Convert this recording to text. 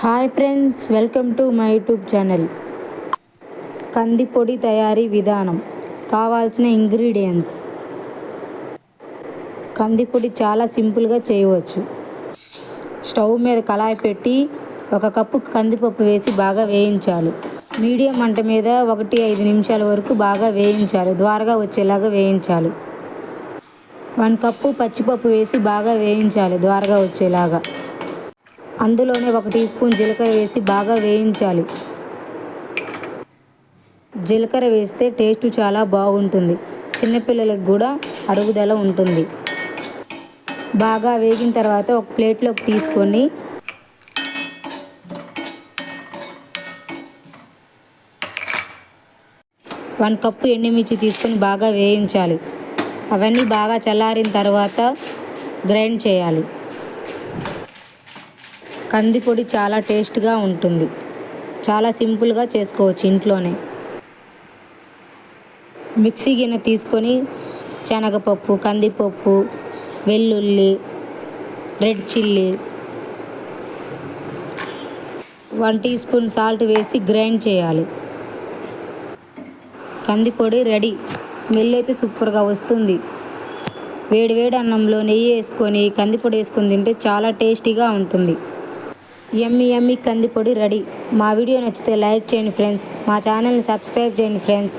Hi friends welcome to my YouTube channel కందిపొడి తయారీ విధానం. కావాల్సిన ఇంగ్రీడియంట్స్ కందిపొడి చాలా సింపుల్గా చేయవచ్చు. స్టవ్ మీద కళాయి పెట్టి ఒక కప్పు కందిపప్పు వేసి బాగా వేయించాలి. మీడియం మంట మీద ఒకటి ఐదు నిమిషాల వరకు బాగా వేయించాలి. ద్వారగా వచ్చేలాగా వేయించాలి. వన్ కప్పు పచ్చిపప్పు వేసి బాగా వేయించాలి. ద్వారగా వచ్చేలాగా. అందులోనే ఒక టీ స్పూన్ జీలకర్ర వేసి బాగా వేయించాలి. జీలకర్ర వేస్తే టేస్ట్ చాలా బాగుంటుంది. చిన్నపిల్లలకు కూడా అరుగుదల ఉంటుంది. బాగా వేగిన తర్వాత ఒక ప్లేట్లోకి తీసుకొని వన్ కప్పు ఎండుమిర్చి తీసుకొని బాగా వేయించాలి. అవన్నీ బాగా చల్లారిన తర్వాత గ్రైండ్ చేయాలి. కందిపొడి చాలా టేస్ట్గా ఉంటుంది. చాలా సింపుల్గా చేసుకోవచ్చు ఇంట్లోనే. మిక్సీ గిన్నె తీసుకొని శనగపప్పు కందిపప్పు వెల్లుల్లి red chilli one teaspoon salt వేసి గ్రైండ్ చేయాలి. కందిపొడి రెడీ. స్మెల్ అయితే సూపర్గా వస్తుంది. వేడి వేడి అన్నంలో నెయ్యి వేసుకొని కందిపొడి వేసుకొని తింటే చాలా టేస్టీగా ఉంటుంది. ఎమ్మి ఎమ్మి కందిపొడి రెడీ. మా వీడియో నచ్చితే లైక్ చేయండి ఫ్రెండ్స్. మా ఛానల్ని సబ్స్క్రైబ్ చేయండి ఫ్రెండ్స్.